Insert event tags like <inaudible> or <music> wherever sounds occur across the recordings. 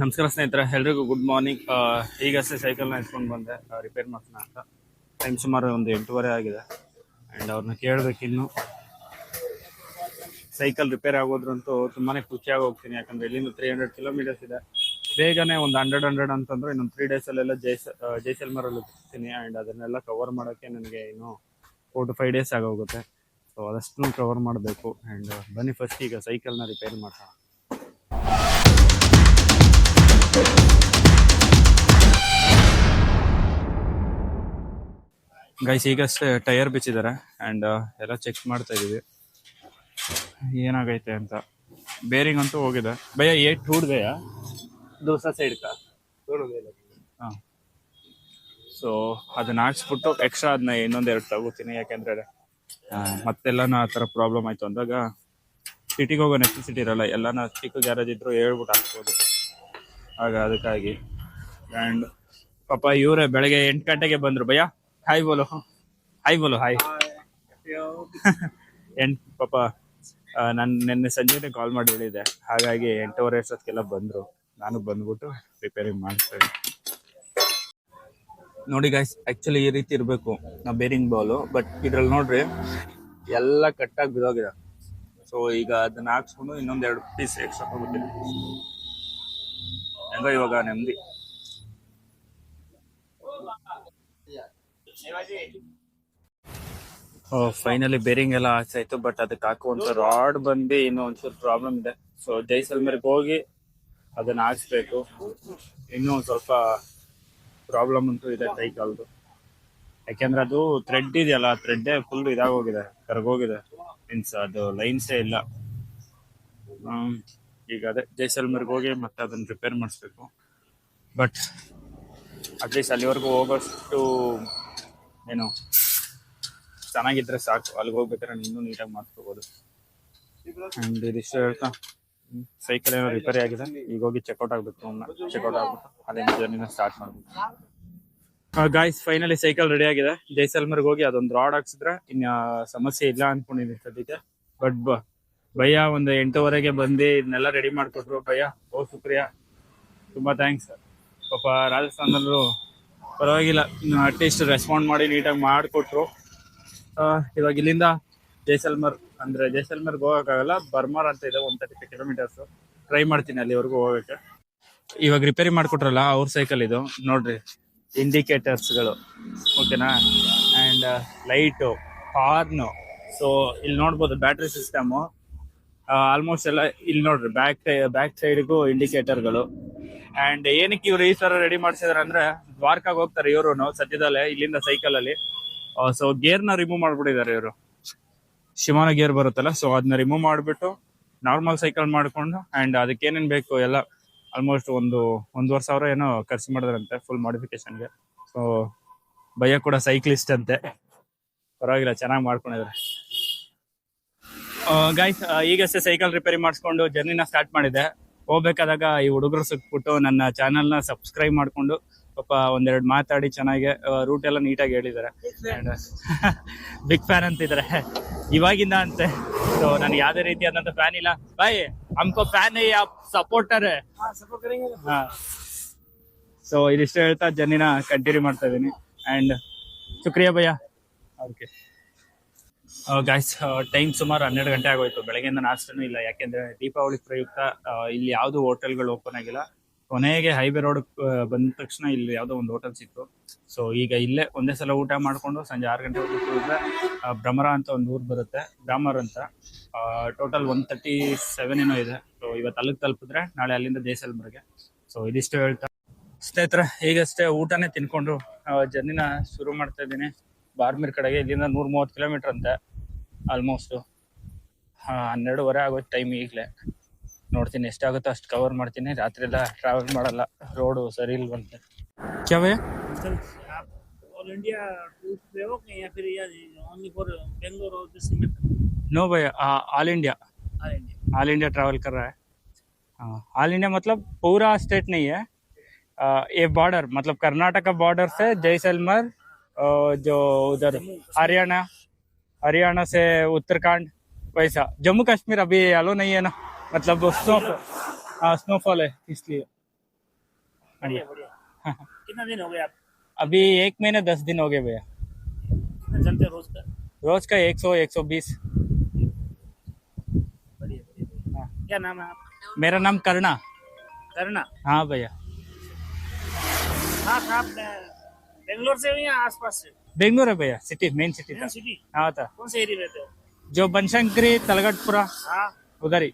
ನಮಸ್ಕಾರ ಸ್ನೇಹಿತರೆ, ಎಲ್ರಿಗೂ ಗುಡ್ ಮಾರ್ನಿಂಗ್ ಈಗಷ್ಟೇ ಸೈಕಲ್ನ ಎತ್ಕೊಂಡು ಬಂದೆ. ರಿಪೇರ್ ಮಾಡ್ತೀನಿ ಅಂತ. ಟೈಮ್ ಸುಮಾರು ಒಂದು ಎಂಟೂವರೆ ಆಗಿದೆ. ಆ್ಯಂಡ್ ಅವ್ರನ್ನ ಕೇಳಬೇಕಿನ್ನು ಸೈಕಲ್ ರಿಪೇರ್ ಆಗೋದ್ರಂತೂ ತುಂಬಾ ಖುಷಿಯಾಗಿ ಹೋಗ್ತೀನಿ. ಯಾಕಂದ್ರೆ ಇಲ್ಲಿಂದ ತ್ರೀ ಹಂಡ್ರೆಡ್ ಕಿಲೋಮೀಟರ್ಸ್ ಇದೆ. ಬೇಗನೆ ಒಂದು ಹಂಡ್ರೆಡ್ ಹಂಡ್ರೆಡ್ ಅಂತಂದ್ರೆ ಇನ್ನೊಂದು ತ್ರೀ ಡೇಸಲ್ಲೆಲ್ಲ ಜೈಸ ಜೈಸಲ್ ಜೈಸಲ್ಮರಲ್ಲಿ ಹೋಗ್ತೀನಿ ಆ್ಯಂಡ್ ಅದನ್ನೆಲ್ಲ ಕವರ್ ಮಾಡೋಕ್ಕೆ ನನಗೆ ಇನ್ನು ಫೋರ್ ಟು ಫೈವ್ ಡೇಸ್ ಆಗೋಗುತ್ತೆ. ಸೊ ಅದಷ್ಟು ಕವರ್ ಮಾಡಬೇಕು. ಆ್ಯಂಡ್ ಬನ್ನಿ ಫಸ್ಟ್ ಈಗ ಸೈಕಲ್ನ ರಿಪೇರ್ ಮಾಡೋಣ ಗೈಸ್ ಈಗಷ್ಟೇ ಟೈರ್ ಬಿಚ್ಚಿದ್ದಾರೆ ಆ್ಯಂಡ್ ಎಲ್ಲ ಚೆಕ್ ಮಾಡ್ತಾ ಇದೀವಿ. ಏನಾಗೈತೆ ಅಂತ. ಬೇರಿಂಗ್ ಅಂತೂ ಹೋಗಿದೆ. ಭಯ ಏಟ್ ಟೂಡ್ ದೋಸೆ ದೋಸಾ ಸೈಡ್ ಕಾ? ಹಾಂ. ಸೊ ಅದನ್ನ ಹಾಕ್ಸ್ಬಿಟ್ಟು ಎಕ್ಸ್ಟ್ರಾ ಅದನ್ನ ಇನ್ನೊಂದು ಎರಡು ತಗೋತೀನಿ ಯಾಕೆಂದ್ರೆ ಆ, ಮತ್ತೆಲ್ಲನ ಆ ಥರ ಪ್ರಾಬ್ಲಮ್ ಆಯ್ತು ಅಂದಾಗ ಸಿಟಿಗೆ ಹೋಗೋ ನೆಸೆಸಿಟಿ ಇರಲ್ಲ. ಎಲ್ಲನ ಚಿಕ್ಕ ಗ್ಯಾರೇಜ್ ಇದ್ರು ಹೇಳ್ಬಿಟ್ಟು ಹಾಕ್ಬೋದು. ಆಗ ಅದಕ್ಕಾಗಿ. ಅಂಡ್ ಪಾಪ ಇವರೇ ಬೆಳಗ್ಗೆ ಎಂಟು ಗಂಟೆಗೆ ಬಂದ್ರು. ಭಯ ಹಾಯ್ ಬೋಲು. ಹಾಯ್ ಬೋಲು ಹಾಯ್ <laughs> ಎಂಟ್, ಪಾಪ ನಾನು ನಿನ್ನೆ ಸಂಜೆನೆ ಕಾಲ್ ಮಾಡಿ ಹೇಳಿದೆ. ಹಾಗಾಗಿ ಎಂಟೂವರೆ ಅಷ್ಟೊತ್ತಿಗೆಲ್ಲ ಬಂದ್ರು. ನಾನು ಬಂದ್ಬಿಟ್ಟು ಪ್ರಿಪೇರಿಂಗ್ ಮಾಡ್ತೇನೆ ನೋಡಿ ಗಾಯ್ಸ್ ಆ್ಯಕ್ಚುಲಿ ಈ ರೀತಿ ಇರಬೇಕು. ನಾವು ಬೇರಿಂಗ್ ಬಾಲು ಬಟ್ ಇದ್ರಲ್ಲಿ ನೋಡ್ರಿ, ಎಲ್ಲ ಕಟ್ಟಾಗಿ ಬಿದ್ದೋಗಿದೆ ಸೊ ಈಗ ಅದನ್ನ ಹಾಕ್ಸ್ಕೊಂಡು ಇನ್ನೊಂದೆರಡು ಪೀಸ್ ಎಕ್ಸ್ಟ್ರಾ ತಗೋತೀನಿ ಹೆಂಗೋ ಇವಾಗ ನೆಮ್ಮದಿ. ಫೈನಲಿ ಬೇರಿಂಗ್ ಎಲ್ಲ ಆಯ್ತು ಬಟ್ ಅದಕ್ಕೆ ಹಾಕುವಂತ ರಾಡ್ ಬಂದು ಇನ್ನೂ ಒಂಚೂರು ಪ್ರಾಬ್ಲಮ್ ಇದೆ. ಸೊ ಜೈಸಲ್ಮೇರ್ಗೆ ಹೋಗಿ ಅದನ್ನ ಹಾಕ್ಸ್ಬೇಕು. ಇನ್ನೂ ಸ್ವಲ್ಪ ಪ್ರಾಬ್ಲಮ್ ಅಂತೂ ಇದೆ ಸೈಕಲ್ದು ಯಾಕೆಂದ್ರೆ ಅದು ಥ್ರೆಡ್ ಇದೆಯಲ್ಲ ಥ್ರೆಡ್ ಫುಲ್ ಇದಾಗೋಗಿದೆ, ಕರ್ಗೋಗಿದೆ. ಮೀನ್ಸ್ ಅದು ಲೈನ್ಸೇ ಇಲ್ಲ. ಈಗ ಅದೇ ಜೈಸಲ್ಮೇರ್ಗೆ ಹೋಗಿ ಮತ್ತೆ ಅದನ್ನ ರಿಪೇರ್ ಮಾಡಿಸ್ಬೇಕು. ಬಟ್ ಅಟ್ಲೀಸ್ಟ್ ಅಲ್ಲಿವರೆಗೂ ಹೋಗೋಷ್ಟು ಏನು ಚೆನ್ನಾಗಿದ್ರೆ ಸಾಕು. ಅಲ್ಲಿಗೆ ಹೋಗ್ಬೇಕಾದ್ರೆ ಇನ್ನೂ ನೀಟಾಗಿ ಮಾಡ್ಕೋಬೋದು ಅಂಡ್ ಇದಿಷ್ಟು ಹೇಳ್ತಾ ಸೈಕಲ್ ಏನೋ ರಿಪೇರಿ ಆಗಿದೆ. ಈಗ ಹೋಗಿ ಚೆಕ್ಔಟ್ ಆಗ್ಬೇಕು. ಚೆಕ್ಔಟ್ ಆಗ್ಬಿಟ್ಟು ಅಲ್ಲಿಂದ ಜರ್ನಿನ ಸ್ಟಾರ್ಟ್ ಮಾಡಬೇಕು. ಗಾಯ್ಸ್ ಫೈನಲಿ ಸೈಕಲ್ ರೆಡಿ ಆಗಿದೆ. ಜೈಸಲ್ಮರ್ಗೆ ಹೋಗಿ ಅದೊಂದು ರಾಡ್ ಹಾಕ್ಸಿದ್ರೆ ಇನ್ನ ಸಮಸ್ಯೆ ಇಲ್ಲ ಅನ್ಕೊಂಡಿದ್ದೀನಿ ಸದ್ಯಕ್ಕೆ. ಬಟ್ ಭಯ್ಯ, ಒಂದು ಎಂಟೂವರೆಗೆ ಬಂದು ಇದನ್ನೆಲ್ಲ ರೆಡಿ ಮಾಡಿಕೊಟ್ರು, ಭಯ್ಯ. ಓ, ಸುಪ್ರಿಯಾ. ತುಂಬಾ ಥ್ಯಾಂಕ್ಸ್ ಪಾಪ ರಾಜಸ್ಥಾನದಲ್ಲೂ ಪರವಾಗಿಲ್ಲ. ಅಟ್ಲೀಸ್ಟ್ ರೆಸ್ಪಾಂಡ್ ಮಾಡಿ ನೀಟಾಗಿ ಮಾಡಿಕೊಟ್ರು. ಇವಾಗ ಇಲ್ಲಿಂದ ಜೈಸಲ್ಮರ್, ಅಂದ್ರೆ ಜೈಸಲ್ಮರ್ಗೆ ಹೋಗೋಕ್ಕಾಗಲ್ಲ ಬರ್ಮಾರ್ ಅಂತ ಇದೆ ಒಂದು ತರ್ಟಿ ಫೈವ್ ಕಿಲೋಮೀಟರ್ಸ್ ಟ್ರೈ ಮಾಡ್ತೀನಿ ಅಲ್ಲಿವರೆಗೂ ಹೋಗೋಕ್ಕೆ. ಇವಾಗ ರಿಪೇರಿ ಮಾಡಿಕೊಟ್ರಲ್ಲ, ಅವ್ರ ಸೈಕಲ್ ಇದು. ನೋಡ್ರಿ ಇಂಡಿಕೇಟರ್ಸ್ಗಳು ಓಕೆನಾ ಆ್ಯಂಡ್ ಲೈಟು ಹಾರ್ನು ಸೊ ಇಲ್ಲಿ ನೋಡ್ಬೋದು ಬ್ಯಾಟ್ರಿ ಸಿಸ್ಟಮು ಆಲ್ಮೋಸ್ಟ್ ಎಲ್ಲ ಇಲ್ಲಿ ನೋಡ್ರಿ ಬ್ಯಾಕ್ ಬ್ಯಾಕ್ ಸೈಡ್ಗೂ ಇಂಡಿಕೇಟರ್ಗಳು ಅಂಡ್ ಏನಕ್ಕೆ ಇವ್ರು ಈ ಸರ ರೆಡಿ ಮಾಡ್ಸಿದಾರೆ ಅಂದ್ರೆ, ದ್ವಾರಕಾಗ ಹೋಗ್ತಾರೆ ಇವರು ಸದ್ಯದಲ್ಲೇ ಇಲ್ಲಿಂದ ಸೈಕಲ್ ಅಲ್ಲಿ. ಸೊ ಗೇರ್ನ ರಿಮೂವ್ ಮಾಡ್ಬಿಟ್ಟಿದ್ದಾರೆ ಇವರು. ಶಿಮಾನ ಗೇರ್ ಬರುತ್ತಲ್ಲ ಸೊ ಅದನ್ನ ರಿಮೂವ್ ಮಾಡಿಬಿಟ್ಟು ನಾರ್ಮಲ್ ಸೈಕಲ್ ಮಾಡ್ಕೊಂಡು ಅಂಡ್ ಅದಕ್ಕೆ ಏನೇನು ಬೇಕು ಎಲ್ಲ ಆಲ್ಮೋಸ್ಟ್ ಒಂದು, ಒಂದೂವರೆ ಸಾವಿರ ಏನೋ ಖರ್ಚು ಮಾಡಿದ್ರಂತೆ ಫುಲ್ ಮಾಡಿಫಿಕೇಶನ್ಗೆ ಸೊ ಭಯ ಕೂಡ ಸೈಕ್ಲಿಸ್ಟ್ ಅಂತೆ. ಪರವಾಗಿಲ್ಲ, ಚೆನ್ನಾಗಿ ಮಾಡ್ಕೊಂಡಿದ್ದಾರೆ. ಗಾಯ್ಸ್ ಈಗಷ್ಟೇ ಸೈಕಲ್ ರಿಪೇರಿ ಮಾಡಿಸ್ಕೊಂಡು ಜರ್ನಿನ ಸ್ಟಾರ್ಟ್ ಮಾಡಿದೆ. ಹೋಗ್ಬೇಕಾದಾಗ ಈ ಹುಡುಗರು ಸಿಕ್ಬಿಟ್ಟು ನನ್ನ ಚಾನಲ್ನ ಸಬ್ಸ್ಕ್ರೈಬ್ ಮಾಡ್ಕೊಂಡು ಪಾಪ ಒಂದೆರಡು ಮಾತಾಡಿ ಚೆನ್ನಾಗಿ ರೂಟ್ ಎಲ್ಲ ನೀಟಾಗಿ ಹೇಳಿದ್ದಾರೆ. ಬಿಗ್ ಫ್ಯಾನ್ <laughs> ಅಂತಿದ್ದಾರೆ. ಇವಾಗಿಂದ ಅಂತೆ. ಸೊ ನನಗೆ ಯಾವುದೇ ರೀತಿಯಾದಂಥ ಫ್ಯಾನ್ ಇಲ್ಲ. ಬಾಯ್ ಅಮ್ಕೋ ಫ್ಯಾನ್ ಸಪೋರ್ಟರ್ ಹಾ ಸೊ ಇದಿಷ್ಟು ಹೇಳ್ತಾ ಜರ್ನಿನ ಕಂಟಿನ್ಯೂ ಮಾಡ್ತಾ ಇದ್ದೀನಿ. ಆ್ಯಂಡ್ ಶುಕ್ರಿಯಾ ಭಯ್ಯ. ಓಕೆ ಗಾಯ್ಸ್ ಟೈಮ್ ಸುಮಾರು ಹನ್ನೆರಡು ಗಂಟೆ ಆಗೋಯ್ತು. ಬೆಳಗ್ಗೆಯಿಂದ ನಾಷ್ಟನೂ ಇಲ್ಲ. ಯಾಕೆಂದ್ರೆ ದೀಪಾವಳಿ ಪ್ರಯುಕ್ತ ಇಲ್ಲಿ ಯಾವುದು ಹೋಟೆಲ್ಗಳು ಓಪನ್ ಆಗಿಲ್ಲ. ಕೊನೆಗೆ ಹೈವೆ ರೋಡ್ ಬಂದ ತಕ್ಷಣ ಇಲ್ಲಿ ಯಾವುದೋ ಒಂದು ಹೋಟೆಲ್ ಸಿಕ್ತು. ಸೊ ಈಗ ಇಲ್ಲೇ ಒಂದೇ ಸಲ ಊಟ ಮಾಡ್ಕೊಂಡು ಸಂಜೆ ಆರು ಗಂಟೆ ಹೋಗಿದ್ರೆ ಭ್ರಮರ ಅಂತ ಒಂದು ಊರು ಬರುತ್ತೆ. ಬ್ರಾಮರ್ ಅಂತ. ಟೋಟಲ್ ಒನ್ ತರ್ಟಿ ಸೆವೆನ್ ಏನೋ ಇದೆ. ಸೊ ಇವತ್ತು ಅಲ್ಲಿಗೆ ತಲುಪಿದ್ರೆ ನಾಳೆ ಅಲ್ಲಿಂದ ಜೈಸಲ್ಮರ್ಗೆ ಸೊ ಇದಿಷ್ಟು ಹೇಳ್ತಾ ಸ್ನೇಹಿತರೆ, ಈಗಷ್ಟೇ ಊಟನೇ ತಿನ್ಕೊಂಡು ಜರ್ನಿನ ಶುರು ಮಾಡ್ತಾ ಇದ್ದೀನಿ. ಬಾರ್ಮೀರ್ ಕಡೆಗೆ ಇಲ್ಲಿಂದ ನೂರ ಮೂವತ್ತು ಕಿಲೋಮೀಟರ್ ಅಂತೆ ಆಲ್ಮೋಸ್ಟ್ ಹನ್ನೆರಡುವರೆ ಆಗೋಯ್ತು ಟೈಮ್ ಈಗಲೇ ನೋಡ್ತೀನಿ ಎಷ್ಟಾಗುತ್ತೋ ಅಷ್ಟು ಕವರ್ ಮಾಡ್ತೀನಿ ರಾತ್ರಿ ಎಲ್ಲ ಟ್ರಾವೆಲ್ ಮಾಡಲ್ಲ ರೋಡು ಸರಿ ಇಲ್ವಂತೆ ಕ್ಯಾವೇ आप ऑल इंडिया टूर पे हो कि या फिर या ओनली फॉर बेंगलोर और दिस में नो भाई all India all India all India travel कर रहा है हाँ ऑल इंडिया मतलब पूरा स्टेट नहीं है आ, ये बॉर्डर मतलब कर्नाटक का बॉर्डर से जैसलमेर और जो उधर हरियाणा हरियाणा से उत्तराखंड वैसा। जम्मू कश्मीर अभी अलो नहीं है ना? मतलब स्नो हाँ स्नोफॉल है इसलिए। बढ़िया। बढ़िया कितना दिन हो गए आप? अभी एक महीने दस दिन हो गए भैया। चलते रोज का? रोज का एक सौ एक सौ बीस। बढ़िया बढ़िया हाँ। क्या नाम है आप मेरा नाम करना करना हाँ भैया। हाँ बेंगलोर से हो या आसपास से बेंगलोर है भैया सिटी मेन सिटी था सिटी हाँ था कौन से एरिया रहते हो जो बनशंकरी तलगटपुरा हाँ उधर ही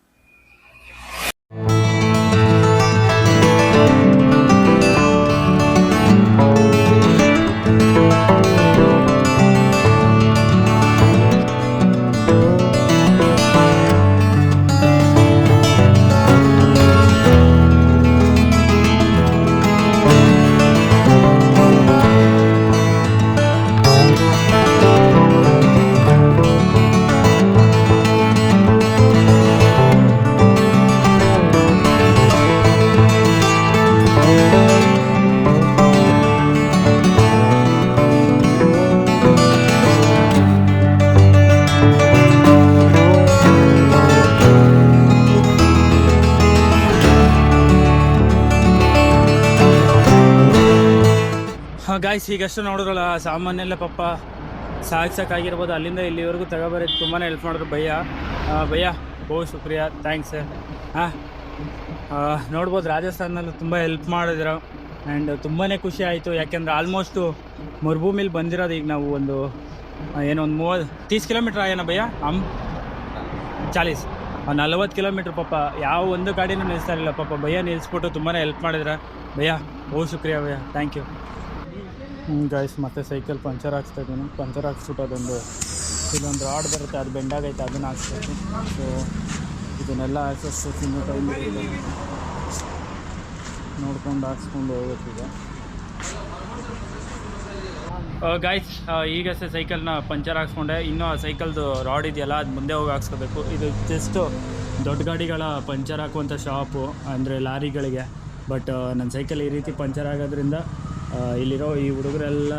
ಈಗಷ್ಟು ನೋಡಿದ್ರಲ್ಲ ಸಾಮಾನ್ಯಲ್ಲ ಪಪ್ಪ ಸಾಗಿಸೋಕ್ಕಾಗಿರ್ಬೋದು. ಅಲ್ಲಿಂದ ಇಲ್ಲಿವರೆಗೂ ತಗೋಬರೋದು ತುಂಬಾ ಹೆಲ್ಪ್ ಮಾಡಿದ್ರು ಭಯ್ಯ. ಭಯ್ಯ ಬಹು ಶುಕ್ರಿಯಾ ಥ್ಯಾಂಕ್ಸ್ ಹಾಂ ನೋಡ್ಬೋದು ರಾಜಸ್ಥಾನಲ್ಲೂ ತುಂಬ ಹೆಲ್ಪ್ ಮಾಡಿದ್ರು. ಆ್ಯಂಡ್ ತುಂಬಾ ಖುಷಿ ಆಯಿತು. ಯಾಕೆಂದ್ರೆ ಆಲ್ಮೋಸ್ಟು ಮರುಭೂಮಿಲಿ ಬಂದಿರೋದು ಈಗ ನಾವು ಒಂದು ಏನೋ ಒಂದು ಮೂವತ್ತು ತೀಸ್ ಕಿಲೋಮೀಟ್ರ್ ಆಯ್ನ ಭಯ್ಯ? ಅಮ್ ಚಾಲೀಸ್. ನಲ್ವತ್ತು ಕಿಲೋಮೀಟ್ರ್ ಪಾಪ. ಯಾವ ಒಂದು ಗಾಡಿನೂ ನಿಲ್ಲಿಸ್ತಾ ಇರಲಿಲ್ಲ ಪಾಪ. ಭಯ್ಯ ನಿಲ್ಲಿಸ್ಬಿಟ್ಟು ತುಂಬಾ ಹೆಲ್ಪ್ ಮಾಡಿದ್ರೆ. ಭಯ್ಯ ಬಹು ಶುಕ್ರಿಯಾ ಭಯ್ಯ ಥ್ಯಾಂಕ್ ಯು ಗಾಯ್ಸ್ ಮತ್ತೆ ಸೈಕಲ್ ಪಂಚರ್ ಹಾಕ್ಸ್ತಾ ಇದ್ದೀನಿ. ಪಂಚರ್ ಹಾಕ್ಸ್ಬಿಟ್ಟು ಅದೊಂದು ಇಲ್ಲೊಂದು ರಾಡ್ ಬರುತ್ತೆ, ಅದು ಬೆಂಡಾಗೈತೆ, ಅದನ್ನು ಹಾಕ್ಸ್ಬೇಕು. ಸೊ ಇದನ್ನೆಲ್ಲ ಹಾಕ್ಸೋಷ್ಟು ಇನ್ನೂ ಟೈಮ್ ನೋಡ್ಕೊಂಡು ಹಾಕ್ಸ್ಕೊಂಡು ಹೋಗ್ಬೇಕೀಗ ಗಾಯ್ಸ್ ಈಗಷ್ಟೇ ಸೈಕಲ್ನ ಪಂಚರ್ ಹಾಕ್ಸ್ಕೊಂಡೆ. ಇನ್ನೂ ಆ ಸೈಕಲ್ದು ರಾಡ್ ಇದೆಯಲ್ಲ, ಅದು ಮುಂದೆ ಹೋಗಿ ಹಾಕ್ಸ್ಕೋಬೇಕು. ಇದು ಜಸ್ಟು ದೊಡ್ಡ ಗಾಡಿಗಳ ಪಂಚರ್ ಹಾಕುವಂಥ ಶಾಪು ಅಂದರೆ ಲಾರಿಗಳಿಗೆ. ಬಟ್ ನನ್ನ ಸೈಕಲ್ ಈ ರೀತಿ ಪಂಚರ್ ಆಗೋದ್ರಿಂದ ಇಲ್ಲಿರೋ ಈ ಹುಡುಗರೆಲ್ಲ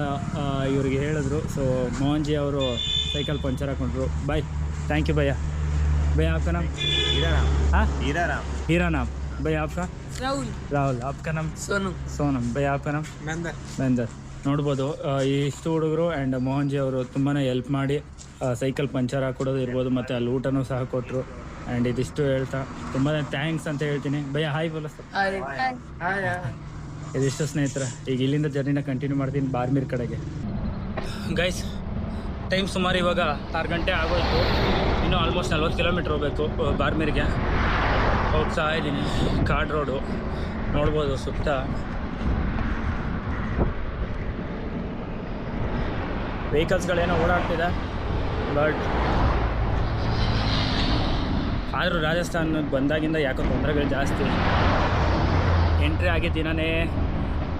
ಇವರಿಗೆ ಹೇಳಿದ್ರು. ಸೊ ಮೋಹನ್ಜಿ ಅವರು ಸೈಕಲ್ ಪಂಚರ್ ಹಾಕೊಂಡ್ರು. ಬಾಯ್ ಥ್ಯಾಂಕ್ ಯು ಭಯ್ಯ. ಭಯ್ಯ ಆಪ್ಕ ನಮ್? ಹೀರಾರಾಮ್ ಹಾ? ಹೀರಾರಾಮ್. ಹೀರಾನಾಮ್ ಭಯ್ ಆಪ್ಕ? ರಾಹುಲ್. ರಾಹುಲ್ ಆಪ್ಕ ನಮ್? ಸೋನು. ಸೋನಮ್ ಭಯ್ ಆಪ್ಕ ನಮ್? ಮೆಂದರ್ ಮೆಂದರ್ ನೋಡ್ಬೋದು ಇಷ್ಟು ಹುಡುಗರು ಆ್ಯಂಡ್ ಮೋಹನ್ಜಿ ಅವರು ತುಂಬಾ ಹೆಲ್ಪ್ ಮಾಡಿ ಸೈಕಲ್ ಪಂಚರ್ ಹಾಕೊಡೋದು ಇರ್ಬೋದು ಮತ್ತು ಅಲ್ಲಿ ಊಟನೂ ಸಹ ಕೊಟ್ಟರು ಆ್ಯಂಡ್ ಇದಿಷ್ಟು ಹೇಳ್ತಾ ತುಂಬಾ ಥ್ಯಾಂಕ್ಸ್ ಅಂತ ಹೇಳ್ತೀನಿ. ಭಯ್ಯ ಹಾಯ್ ಬಲ. ಇದಿಷ್ಟು ಸ್ನೇಹಿತರ, ಈಗ ಇಲ್ಲಿಂದ ಜರ್ನಿನ ಕಂಟಿನ್ಯೂ ಮಾಡ್ತೀನಿ ಬಾರ್ಮೀರ್ ಕಡೆಗೆ. ಗೈಸ್ ಟೈಮ್ ಸುಮಾರು ಇವಾಗ ಆರು ಗಂಟೆ ಆಗೋಯ್ತು. ಇನ್ನೂ ಆಲ್ಮೋಸ್ಟ್ ನಲ್ವತ್ತು ಕಿಲೋಮೀಟ್ರ್ ಹೋಗಬೇಕು ಬಾರ್ಮೀರ್ಗೆ. ಹೋಗ್ತಾ ಇದ್ದೀನಿ, ಕಾಡ್ ರೋಡು ನೋಡ್ಬೋದು ಸುತ್ತ. ವೆಹಿಕಲ್ಸ್ಗಳೇನೋ ಓಡಾಡ್ತಿದೆ ಬಟ್ ಆದರೂ ರಾಜಸ್ಥಾನ ಬಂದಾಗಿಂದ ಯಾಕೋ ತೊಂದರೆಗಳು ಜಾಸ್ತಿ. ಎಂಟ್ರಿ ಆಗಿದ್ದ ದಿನವೇ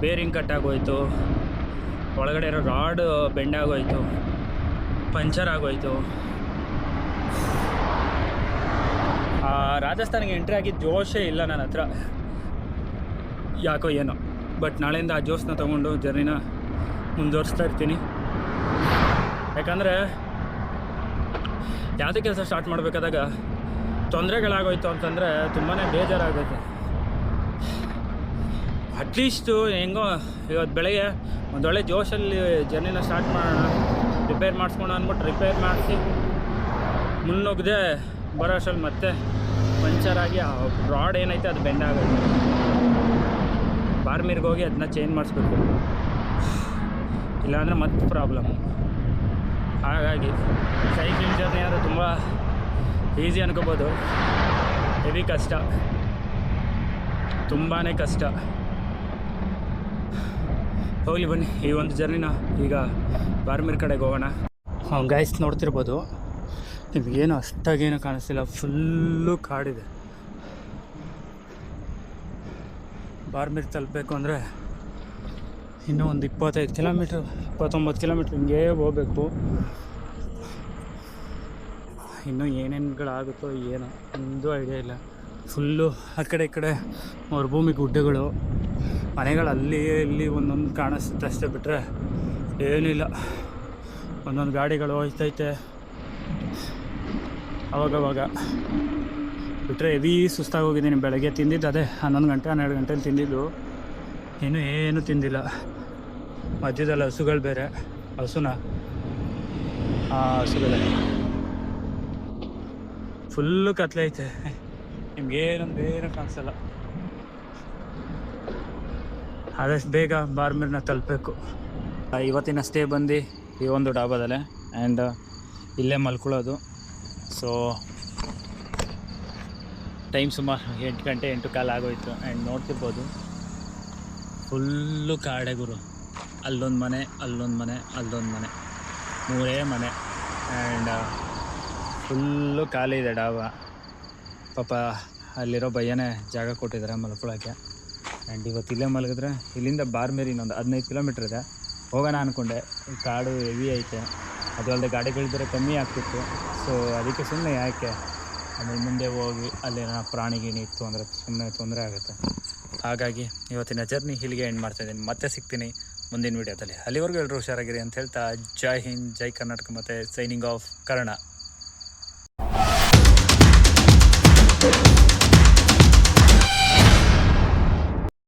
ಬೇರಿಂಗ್ ಕಟ್ಟಾಗೋಯಿತು ಒಳಗಡೆ ಇರೋ ರಾಡ್ ಬೆಂಡಾಗೋಯಿತು ಪಂಚರ್ ಆಗೋಯ್ತು. ರಾಜಸ್ಥಾನಿಗೆ ಎಂಟ್ರಿ ಆಗಿದ್ದ ಜೋಶೇ ಇಲ್ಲ ನನ್ನ ಹತ್ರ. ಯಾಕೋ ಏನೋ. ಬಟ್ ನಾಳೆಯಿಂದ ಆ ಜೋಶನ್ನ ತೊಗೊಂಡು ಜರ್ನಿನ ಮುಂದುವರಿಸ್ತಾ ಇರ್ತೀನಿ. ಯಾಕಂದರೆ ಯಾವುದೇ ಕೆಲಸ ಸ್ಟಾರ್ಟ್ ಮಾಡಬೇಕಾದಾಗ ತೊಂದರೆಗಳಾಗೋಯ್ತು ಅಂತಂದರೆ ತುಂಬಾ ಬೇಜಾರಾಗುತ್ತೆ. ಅಟ್ಲೀಸ್ಟು ಹೆಂಗೋ ಇವತ್ತು ಬೆಳಗ್ಗೆ ಒಂದೊಳ್ಳೆ ಜೋಶಲ್ಲಿ ಜರ್ನಿನ ಸ್ಟಾರ್ಟ್ ಮಾಡೋಣ. ರಿಪೇರ್ ಮಾಡಿಸ್ಕೊಣ ಅಂದ್ಬಿಟ್ಟು ರಿಪೇರ್ ಮಾಡಿಸಿ ಮುನ್ನುಗ್ಗದೆ ಬರೋ ಅಷ್ಟ್ರಲ್ಲಿ ಮತ್ತೆ ಪಂಚರ್ ಆ ರಾಡ್ ಏನೈತೆ ಅದು ಬೆಂಡ್ ಆಗುತ್ತೆ ಬಾರ್ಮೀರ್ಗೆ ಹೋಗಿ ಅದನ್ನ ಚೇಂಜ್ ಮಾಡಿಸ್ಬೇಕು. ಇಲ್ಲಾಂದರೆ ಮತ್ತೆ ಪ್ರಾಬ್ಲಮ್ ಹಾಗಾಗಿ ಸೈಕ್ಲಿಂಗ್ ಜರ್ನಿ ಆದರೆ ತುಂಬ ಈಸಿ ಅನ್ಕೋಬೋದು. ಹೆವಿ ಕಷ್ಟ. ತುಂಬಾ ಕಷ್ಟ. ಹೋಗಲಿ ಬನ್ನಿ. ಈ ಒಂದು ಜರ್ನಿನ ಈಗ ಬಾರ್ಮೀರ್ ಕಡೆಗೆ ಹೋಗೋಣ. ಹಾಂ ಗೈಸ್ ನೋಡ್ತಿರ್ಬೋದು. ನಿಮಗೇನು ಅಷ್ಟಾಗೇನು ಕಾಣಿಸ್ತಿಲ್ಲ. ಫುಲ್ಲು ಕಾಡಿದೆ. ಬಾರ್ಮೀರ್ ತಲುಪಬೇಕು ಅಂದರೆ ಇನ್ನೂ ಒಂದು ಇಪ್ಪತ್ತೈದು ಕಿಲೋಮೀಟ್ರ್ ಇಪ್ಪತ್ತೊಂಬತ್ತು ಕಿಲೋಮೀಟ್ರ್ ಹಿಂಗೇ ಹೋಗ್ಬೇಕು. ಇನ್ನೂ ಏನೇನುಗಳಾಗುತ್ತೋ ಏನೋ, ಒಂದು ಐಡಿಯಾ ಇಲ್ಲ. ಫುಲ್ಲು ಆ ಕಡೆ ಈ ಕಡೆ ಮರುಭೂಮಿ ಗುಡ್ಡಗಳು. ಮನೆಗಳು ಅಲ್ಲಿ ಇಲ್ಲಿ ಒಂದೊಂದು ಕಾಣಿಸುತ್ತೆ ಅಷ್ಟೇ ಬಿಟ್ಟರೆ ಏನಿಲ್ಲ. ಒಂದೊಂದು ಗಾಡಿಗಳು ಹೋಯ್ತೈತೆ ಅವಾಗವಾಗ ಬಿಟ್ಟರೆ ಹೆವಿ ಸುಸ್ತಾಗಿ ಹೋಗಿದ್ದೀನಿ. ಬೆಳಗ್ಗೆ ತಿಂದಿದ್ದು ಅದೇ, ಹನ್ನೊಂದು ಗಂಟೆ, ಹನ್ನೆರಡು ಗಂಟೆಲಿ ತಿಂದಿದ್ದು. ಇನ್ನೂ ಏನೂ ತಿಂದಿಲ್ಲ. ಮಧ್ಯದಲ್ಲಿ ಹಸುಗಳು ಬೇರೆ. ಹಸುನ. ಆ ಹಸುಗಳೇ. ಫುಲ್ಲು ಕತ್ಲೈತೆ ಐತೆ. ನಿಮ್ಗೆ ಏನೊಂದು ಬೇರೆ ಕಾಣಿಸಲ್ಲ. ಆದಷ್ಟು ಬೇಗ ಬಾರ್ಮೀರ್ನ ತಲುಪಬೇಕು. ಇವತ್ತಿನ ಸ್ಟೇ ಬಂದು ಈ ಒಂದು ಡಾಬಾದಲ್ಲೇ ಆ್ಯಂಡ್ ಇಲ್ಲೇ ಮಲ್ಕೊಳ್ಳೋದು. ಸೊ, ಟೈಮ್ ಸುಮಾರು ಎಂಟು ಗಂಟೆ, ಎಂಟು ಕಾಲ ಆಗೋಯ್ತು ಆ್ಯಂಡ್ ನೋಡ್ತಿರ್ಬೋದು. ಫುಲ್ಲು ಕಾಡೆ ಗುರು. ಅಲ್ಲೊಂದು ಮನೆ ಅಲ್ಲೊಂದು ಮನೆ ಅಲ್ಲೊಂದು ಮನೆ. ಮೂರೇ ಮನೆ ಆ್ಯಂಡ್ ಫುಲ್ಲು ಖಾಲಿ ಇದೆ ಡಾಬಾ. ಪಾಪ ಅಲ್ಲಿರೋ ಭಯ್ಯನೇ ಜಾಗ ಕೊಟ್ಟಿದ್ದಾರೆ ಮಲ್ಕೊಳ್ಳೋಕ್ಕೆ. ಆ್ಯಂಡ್ ಇವತ್ತು ಇಲ್ಲೇ ಮಲಗಿದ್ರೆ ಇಲ್ಲಿಂದ ಬಾರ್ಮೇರಿ ಇನ್ನೊಂದು ಹದಿನೈದು ಕಿಲೋಮೀಟ್ರ್ ಇದೆ. ಹೋಗೋಣ ಅಂದ್ಕೊಂಡೆ ಕಾಡು ಹೆವಿ ಐತೆ. ಅದು ಅಲ್ಲದೆ ಗಾಡಿಗಳಿದ್ರೆ ಕಮ್ಮಿ ಆಗ್ತಿತ್ತು. ಸೊ ಅದಕ್ಕೆ ಸುಮ್ಮನೆ ಯಾಕೆ? ಆಮೇಲೆ ಮುಂದೆ ಹೋಗಿ ಅಲ್ಲೇನೋ ಪ್ರಾಣಿ ಗಿಣಿ ಇತ್ತು ಅಂದರೆ ಸುಮ್ಮನೆ ತೊಂದರೆ ಆಗುತ್ತೆ. ಹಾಗಾಗಿ ಇವತ್ತಿನ ಜರ್ನಿ ಇಲ್ಲಿಗೆ ಎಂಡ್ ಮಾಡ್ತಾ ಇದ್ದೀನಿ. ಮತ್ತೆ ಸಿಗ್ತೀನಿ ಮುಂದಿನ ವೀಡಿಯೋದಲ್ಲಿ ಅಲ್ಲಿವರೆಗೂ ಎಲ್ಲರೂ ಹುಷಾರಾಗಿರಿ ಅಂತ ಹೇಳ್ತಾ, ಜೈ ಹಿಂದ್, ಜೈ ಕರ್ನಾಟಕ. ಮತ್ತು ಸೈನಿಂಗ್ ಆಫ್ ಕರ್ಣ